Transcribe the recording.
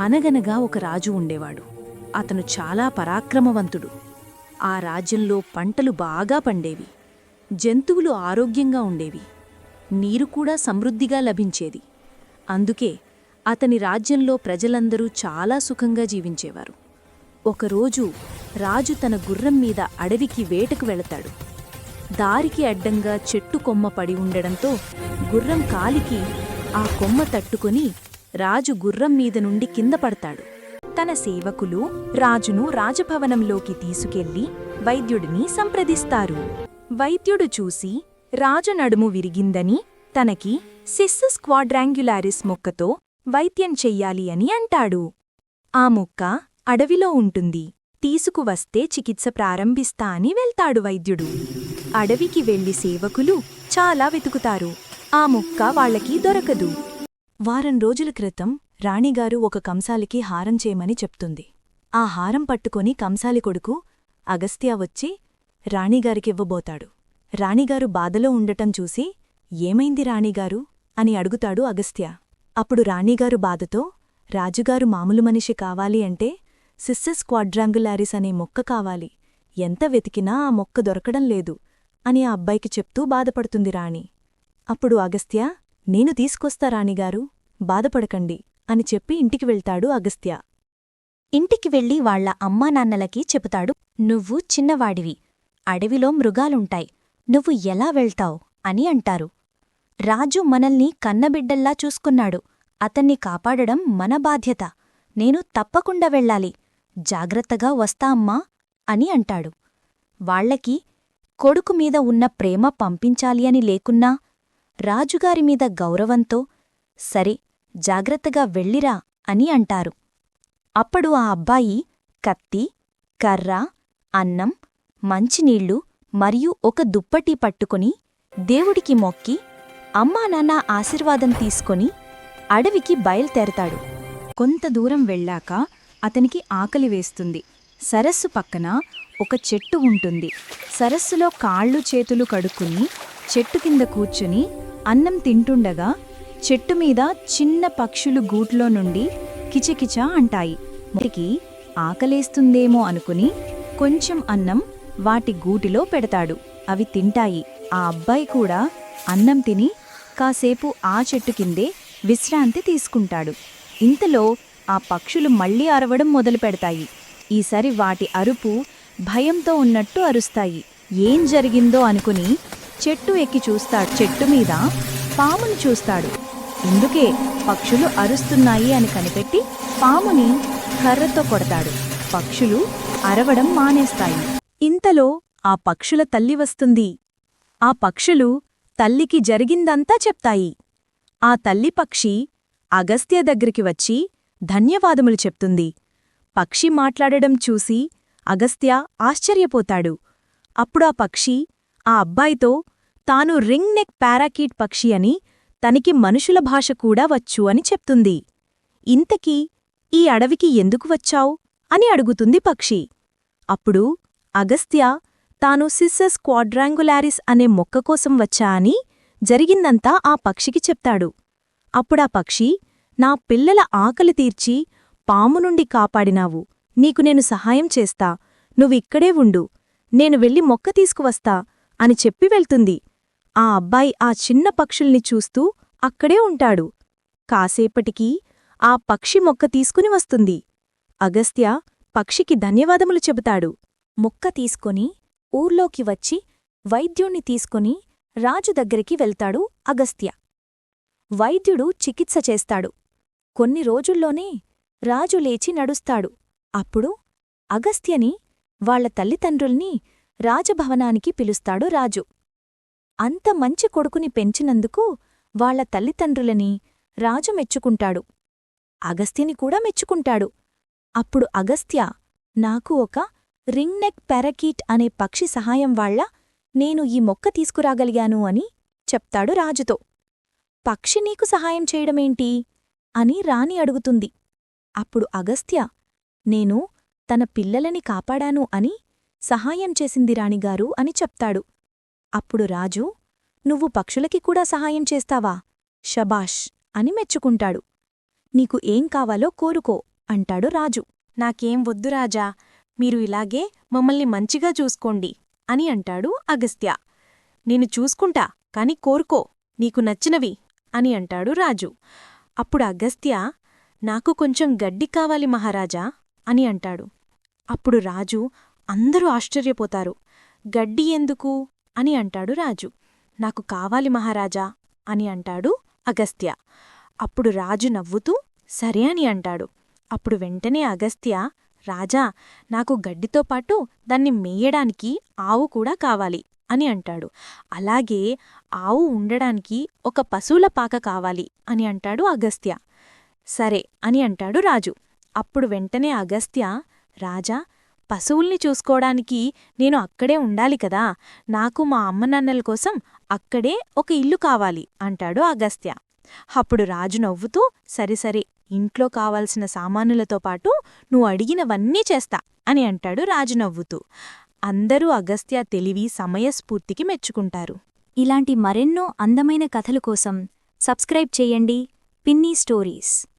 అనగనగా ఒక రాజు ఉండేవాడు. అతను చాలా పరాక్రమవంతుడు. ఆ రాజ్యంలో పంటలు బాగా పండేవి. జంతువులు ఆరోగ్యంగా ఉండేవి. నీరు కూడా సమృద్ధిగా లభించేది. అందుకే అతని రాజ్యంలో ప్రజలందరూ చాలా సుఖంగా జీవించేవారు. ఒకరోజు రాజు తన గుర్రం మీద అడవికి వేటకు వెళతాడు. దారికి అడ్డంగా చెట్టు కొమ్మ పడి ఉండడంతో గుర్రం కాలికి ఆ కొమ్మ తట్టుకొని రాజు గుర్రం మీద నుండి కింద పడతాడు. తన సేవకులు రాజును రాజభవనంలోకి తీసుకెళ్ళి వైద్యుడిని సంప్రదిస్తారు. వైద్యుడు చూసి రాజు నడుము విరిగిందని తనకి సిస్సస్ క్వాడ్రాంగ్యులారిస్ మొక్కతో వైద్యం చెయ్యాలి అని అంటాడు. ఆ మొక్క అడవిలో ఉంటుంది. తీసుకువస్తే చికిత్స ప్రారంభిస్తా అని వెళ్తాడు వైద్యుడు. అడవికి వెళ్ళి సేవకులు చాలా వెతుకుతారు. ఆ మొక్క వాళ్ళకి దొరకదు. వారం రోజుల క్రితం రాణిగారు ఒక కంసాలికి హారం చేయమని చెప్తుంది. ఆ హారం పట్టుకొని కంసాలి కొడుకు అగస్త్య వచ్చి రాణిగారికివ్వబోతాడు. రాణిగారు బాధలో ఉండటం చూసి ఏమైంది రాణిగారు? అని అడుగుతాడు అగస్త్య. అప్పుడు రాణిగారు బాధతో రాజుగారు మామూలు మనిషి కావాలి అంటే సిస్సెస్ క్వాడ్రాంగులారిస్ అనే మొక్క కావాలి. ఎంత వెతికినా ఆ మొక్క దొరకడం లేదు అని ఆ అబ్బాయికి చెప్తూ బాధపడుతుంది రాణి. అప్పుడు అగస్త్య నేను తీసుకొస్తా రాణిగారు బాధపడకండి అని చెప్పి ఇంటికి వెళ్తాడు అగస్త్య. ఇంటికి వెళ్ళి వాళ్ళ అమ్మానాన్నలకి చెబుతాడు నువ్వు చిన్నవాడివి అడవిలో మృగాలుంటాయి నువ్వు ఎలా వెళ్తావ్? అని అంటారు. రాజు మనల్ని కన్నబిడ్డల్లా చూసుకున్నాడు అతన్ని కాపాడడం మన బాధ్యత నేను తప్పకుండా వెళ్ళాలి జాగ్రత్తగా వస్తా అమ్మా అని అంటాడు. వాళ్ళకి కొడుకు మీద ఉన్న ప్రేమ పంపించాలి అని లేకున్నా రాజుగారి మీద గౌరవంతో సరే జాగ్రత్తగా వెళ్ళిరా అని అంటారు. అప్పుడు ఆ అబ్బాయి కత్తి కర్ర అన్నం మంచినీళ్ళు మరియు ఒక దుప్పటి పట్టుకుని దేవుడికి మొక్కి అమ్మా నాన్న ఆశీర్వాదం తీసుకొని అడవికి బయల్దేరతాడు. కొంత దూరం వెళ్ళాక అతనికి ఆకలి వేస్తుంది. సరస్సు పక్కన ఒక చెట్టు ఉంటుంది. సరస్సులో కాళ్ళు చేతులు కడుక్కుని చెట్టు కింద కూర్చుని అన్నం తింటుండగా చెట్టు మీద చిన్న పక్షులు గూట్లో నుండి కిచకిచ అంటాయి. మొదటికి ఆకలేస్తుందేమో అనుకుని కొంచెం అన్నం వాటి గూటిలో పెడతాడు. అవి తింటాయి. ఆ అబ్బాయి కూడా అన్నం తిని కాసేపు ఆ చెట్టు కిందే విశ్రాంతి తీసుకుంటాడు. ఇంతలో ఆ పక్షులు మళ్ళీ అరవడం మొదలు పెడతాయి. ఈసారి వాటి అరుపు భయంతో ఉన్నట్టు అరుస్తాయి. ఏం జరిగిందో అనుకుని చెట్టు ఎక్కి చూస్తాడు. చెట్టు మీద పామును చూస్తాడు. ఇందుకే పక్షులు అరుస్తున్నాయి అని కనిపెట్టి పాముని కర్రతో కొడతాడు. పక్షులు అరవడం మానేస్తాయి. ఇంతలో ఆ పక్షుల తల్లి వస్తుంది. ఆ పక్షులు తల్లికి జరిగిందంతా చెప్తాయి. ఆ తల్లి పక్షి అగస్త్య దగ్గరికి వచ్చి ధన్యవాదములు చెప్తుంది. పక్షి మాట్లాడడం చూసి అగస్త్య ఆశ్చర్యపోతాడు. అప్పుడా పక్షి ఆ అబ్బాయితో తాను రింగ్ నెక్ పారాకీట్ పక్షి అని తనకి మనుషుల భాష కూడా వచ్చు అని చెప్తుంది. ఇంతకీ ఈ అడవికి ఎందుకు వచ్చావు? అని అడుగుతుంది పక్షి. అప్పుడు అగస్త్య తాను సిస్సస్ క్వాడ్రాంగులారిస్ అనే మొక్క కోసం వచ్చా అని జరిగిందంతా ఆ పక్షికి చెప్తాడు. అప్పుడా పక్షి నా పిల్లల ఆకలి తీర్చి పాము నుండి కాపాడినావు. నీకు నేను సహాయం చేస్తా. నువ్విక్కడే ఉండు. నేను వెళ్ళి మొక్క తీసుకువస్తా. అని చెప్పి వెళ్తుంది. ఆ అబ్బాయి ఆ చిన్న పక్షుల్ని చూస్తూ అక్కడే ఉంటాడు. కాసేపటికి ఆ పక్షి మొక్క తీసుకుని వస్తుంది. అగస్త్య పక్షికి ధన్యవాదములు చెబుతాడు. మొక్క తీసుకొని ఊర్లోకి వచ్చి వైద్యుణ్ణి తీసుకొని రాజు దగ్గరికి వెళ్తాడు అగస్త్య. వైద్యుడు చికిత్స చేస్తాడు. కొన్ని రోజుల్లోనే రాజు లేచి నడుస్తాడు. అప్పుడు అగస్త్యని వాళ్ళ తల్లిదండ్రుల్ని రాజభవనానికి పిలుస్తాడు రాజు. అంత మంచి కొడుకుని పెంచినందుకు వాళ్ళ తల్లిదండ్రులని రాజు మెచ్చుకుంటాడు. అగస్త్యని కూడా మెచ్చుకుంటాడు. అప్పుడు అగస్త్య నాకు ఒక రింగ్నెక్ పారకీట్ అనే పక్షి సహాయం వాళ్ళ నేను ఈ మొక్క తీసుకురాగలిగాను అని చెప్తాడు రాజుతో. పక్షి నీకు సహాయం చేయడమేంటి? అని రాణి అడుగుతుంది. అప్పుడు అగస్త్య నేను తన పిల్లలని కాపాడాను అని సహాయం చేసింది రాణిగారు అని చెప్తాడు. అప్పుడు రాజు నువ్వు పక్షులకి కూడా సహాయం చేస్తావా? షబాష్ అని మెచ్చుకుంటాడు. నీకు ఏం కావాలో కోరుకో అంటాడు రాజు. నాకేం వద్దు రాజా మీరు ఇలాగే మమ్మల్ని మంచిగా చూసుకోండి అని అంటాడు అగస్త్య. నేను చూసుకుంటా కాని కోరుకో నీకు నచ్చినవి అని అంటాడు రాజు. అప్పుడు అగస్త్య నాకు కొంచెం గడ్డి కావాలి మహారాజా అని అంటాడు. అప్పుడు రాజు అందరూ ఆశ్చర్యపోతారు. గడ్డి ఎందుకు? అని అంటాడు రాజు. నాకు కావాలి మహారాజా అని అంటాడు అగస్త్య. అప్పుడు రాజు నవ్వుతూ సరే అని అంటాడు. అప్పుడు వెంటనే అగస్త్య రాజా నాకు గడ్డితో పాటు దాన్ని మేయడానికి ఆవు కూడా కావాలి అని అంటాడు. అలాగే ఆవు ఉండడానికి ఒక పశువుల పాక కావాలి అని అంటాడు అగస్త్య. సరే అని అంటాడు రాజు. అప్పుడు వెంటనే అగస్త్య రాజా పశువుల్ని చూసుకోవడానికి నేను అక్కడే ఉండాలి కదా నాకు మా అమ్మనాన్నల కోసం అక్కడే ఒక ఇల్లు కావాలి అంటాడు అగస్త్య. అప్పుడు రాజు నవ్వుతూ సరిసరే ఇంట్లో కావాల్సిన సామానులతో పాటు నువ్వు అడిగినవన్నీ చేస్తా అని అంటాడు రాజు నవ్వుతూ. అందరూ అగస్త్య తెలివి సమయస్ఫూర్తికి మెచ్చుకుంటారు. ఇలాంటి మరెన్నో అందమైన కథల కోసం సబ్స్క్రైబ్ చేయండి. పిన్నీ స్టోరీస్.